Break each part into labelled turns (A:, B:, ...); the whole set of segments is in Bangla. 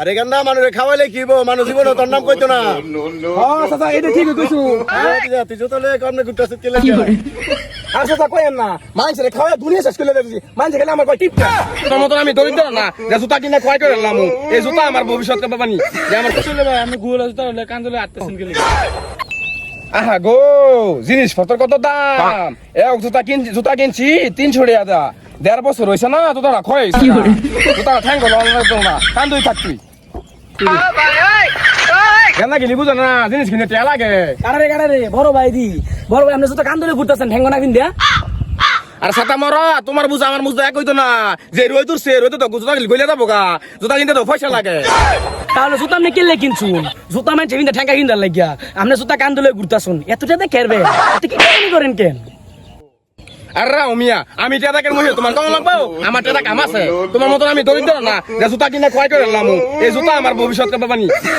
A: আরে গান্দা মানুষে খাওয়াইলে কি বো মানুষ জীবন তোর নাম কইতো না।
B: হ্যাঁ চাচা এটা ঠিক কইছু।
A: তুই যত লে কমনে গুট্টাছে কেলে
B: আর চাচা কইেন না মানুষের খাওয়া দুনিয়া শেষ করে দিয়েছি মানুষ খেলে আমার কয় টিপটা?
C: তোর মতন আমি দরিদ্র না যে জুতা কিনে খোয়াই করে এলাম। এই জুতা আমার ভবিষ্যৎ কে পাবানি? যে আমার
D: আসলে ভাই আমি গুগলে জুতা হলে কান্দলে আটতেছেন গেলে।
C: আহা গো জিনিসপত্র কত দাম? এক জুতা কিনছি জুতা কিনছি তিনশো টাকা। দেড় বছর হয়েছে না জুতা খয় জুতা ঠ্যাং করো না কেন গেলি বুঝো না জিনিস কিনে টেয়া লাগে।
B: কারারে কারারে বড় ভাই দি। বড় ভাই আপনি তো কান্দলে ঘুরতেছেন ঠেঙ্গো না কিন
C: আর সাতা মরা তোমার বুঝা আমার বুঝা এক হইতো না। যে রই তোর সে রই তো জুতা কিনলে গইলে যাব গা। জুতা কিনতে তো পয়সা লাগে।
B: তাহলে জুতা আপনি কিনলে কিনছুন? জুতা মানে ঠেঙ্গা কিনতে লাগিয়া। আপনি জুতা কান্দলে ঘুরতাছুন। এতটা দে কেরবে। এত কি কাহিনী করেন কেন?
C: আর রাও মিয়া আমি টেদা কেন মহিলা তোমার কেমন লাগবো? আমার টেদা কাম আছে। তোমার মতন আমি দরিদ্র না। যে জুতা কিনে খোয়াই করে এলাম এই জুতা আমার ভবিষ্যৎ কে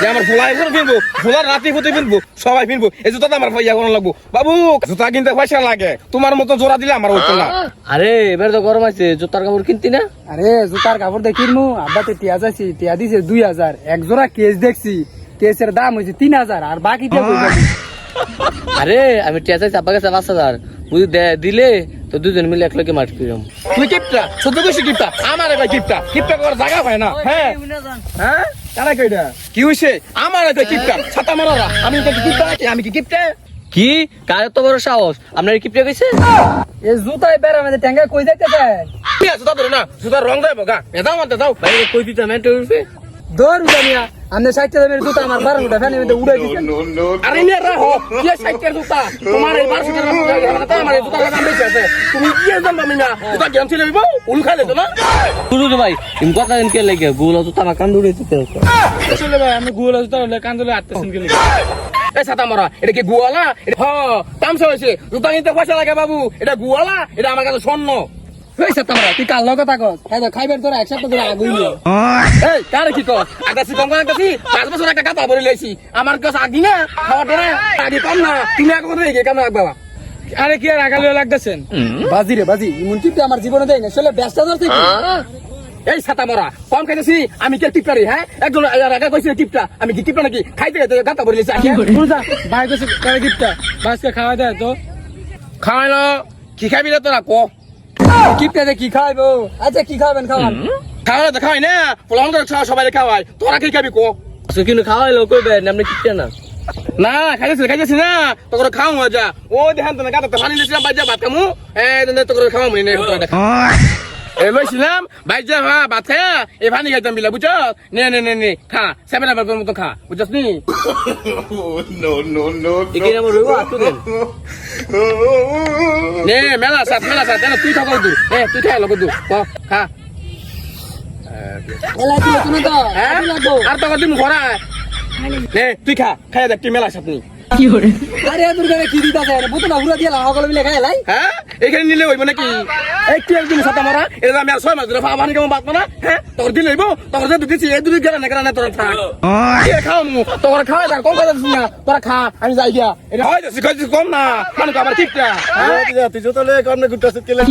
C: যে আমার ফুলাই করে কিনবো ফুলার রাতি হতে কিনবো সবাই কিনবো এই জুতা আমার ফাইয়া করানো লাগবো। বাবু জুতা কিনতে পয়সা লাগে। তোমার মতো জোড়া দিলে আমার হইতো না।
E: আরে এবার তো গরম আছে জুতার কাপড় কিনতি না?
D: আরে জুতার কাপড় দিয়ে কিনবো আব্বাতে টিয়া যাচ্ছি টিয়া দিছে দুই হাজার। এক জোড়া কেস দেখছি। কেসের দাম হয়েছে তিন হাজার আর বাকি টিয়া কই
E: আরে আমি টিয়া চাইছি আব্বা কাছে পাঁচ হাজার। বুঝি দিলে তো দুজন মিলে একলগে মাঠ ফিরম
C: তুই কিপটা শুধু বেশি কিপটা আমার এবার কিপটা কিপটা করার জায়গা হয় না। হ্যাঁ। হ্যাঁ? কারা কইটা কি হইছে? আমার এটা কিপটা ছাতা মারারা আমি এটা কিপটা আমি কি কিপটা
E: কি? কার এত বড় সাহস? আপনার কি প্রিয় কইছে?
D: এই জুতায় বেড়া মেঝে ট্যাঙ্গা কই যাইতে
C: আছে জুতা ধরে না। জুতার রং দেবো গা এদাও মানতে দাও
E: ভাই কই দিতাম এন্ট উঠবে
D: দৌড় জানিয়া আপনি ষাটটা দামের জুতা আমার বারো ফ্যানের মধ্যে উড়াই দিচ্ছেন
C: আরে নিয়ে রাখো কি সাইকেল জুতা? তোমার এই বারোশো টাকা আমার এই জুতার দাম বেশি আছে। তুমি কি জানবা মিনা জুতা গেম ছিল বিবো উল খাইলে তো না?
E: শুরু ভাই তুমি কথা দিন লাগে? গুলো তো তারা কান দৌড়ে দিতে
D: আসলে ভাই আমি গুগলে জুতা হলে কান্দলে আটতেছেন গেলে
C: এই সাতা মরা এটা কি গুয়ালা? হ তামসা হয়েছে। জুতা কিনতে পয়সা লাগে বাবু। এটা গুয়ালা এটা আমার কাছে স্বর্ণ।
D: ওই সাথে তুই কাল লগে থাকস খাইবেন তোরা এক সপ্তাহ আগুই নিয়ে।
C: এই কারে কি কর আগাছি কম কম আগাছি পাঁচ বছর একটা কাতা ভরে লাইছি। আমার কাছে আগি না খাওয়া টেরা আগে কম না তুমি কেমন
D: আরে কি আর আগালে লাগতেছেন? বাজি রে বাজি এমন কিন্তু আমার জীবনে দেয় না আসলে ব্যস্ত
C: এই ছাতা মরা কম খাইতেছি আমি কে টিপটারি হ্যাঁ? একজন আগে কইছে টিপটা আমি কি টিপটা নাকি? খাইতে খাইতে গাতা ভরে লাইছি আগে।
D: বুঝা ভাই তারা গিফটটা বাসকে খাওয়া দেয় তো।
C: খাওয়াইলো কি খাবি রে তোরা কো?
D: গিফটে কি খাইবো? আচ্ছা কি খাবেন খাওয়ান।
C: খাওয়ালে তো খাওয়াই না পোলাম করে সবাই খাওয়াই। তোরা কি খাবি কো?
E: কিন্তু খাওয়াইলো কইবেন আপনি কিনতে না।
C: না খাইতেছি খাইতেছি না তোর খাও যা ও দেখান তো না গাতা পানি দিছিলাম বাইজা ভাত খামু। এ তোর খাওয়া মনে নেই এ লইছিলাম বাইজা হা ভাত খায়া এ পানি খাইতাম বিলা বুঝছ? নে নে নে নে খা সেভেন আবার মতো খা বুঝছস নি?
E: এখানে আমার রইব? আতো দেন।
C: নে মেলা সাত মেলা সাত না তুই থাকো দু এ তুই খাই লগো দু ক খা।
D: এলাই দিলে তুমি তো?
C: হ্যাঁ? আর তো দিন ঘোরা নে তুই খা খাই দেখ তুই মেলা সাত নি
D: আরে দুর্গা কি দিতা যায় বুতো না হুরা দিয়া সকলে মিলে খাই লাই।
C: হ্যাঁ? এখানে নিলে হইব নাকি? একটু একদিন সাথে মারা? এটা আমি আর ছয় মাস ধরে ভাবা পানি কেমন বাঁচবো না হ্যাঁ? তোর দিলে হইব তোর যে দিচ্ছি এই দুদিন গেলে না গেলে না তোর থাক। কে খাও মু? তোর খাওয়া দেখ কম কথা না তোরা খা আমি যাই গিয়া। এটা হয় কম না। মানে তো আবার ঠিকটা
A: তুই যত লে কমনে গুট্টাছে কেলে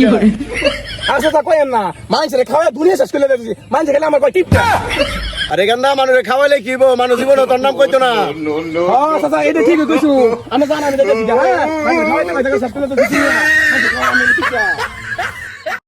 B: আর চাচা কইেন না। মানুষের খাওয়া দুনিয়া শেষ করে দিয়েছি মানুষ খেলে আমার কয় টিপটা
A: আরে গান্দা মানুষে খাওয়াইলে কি বো মানুষ জীবন তোর নাম কইতো না।
B: হ্যাঁ চাচা এটা ঠিক কইছু। আমি জানা, আমি দেখেছি। হ্যাঁ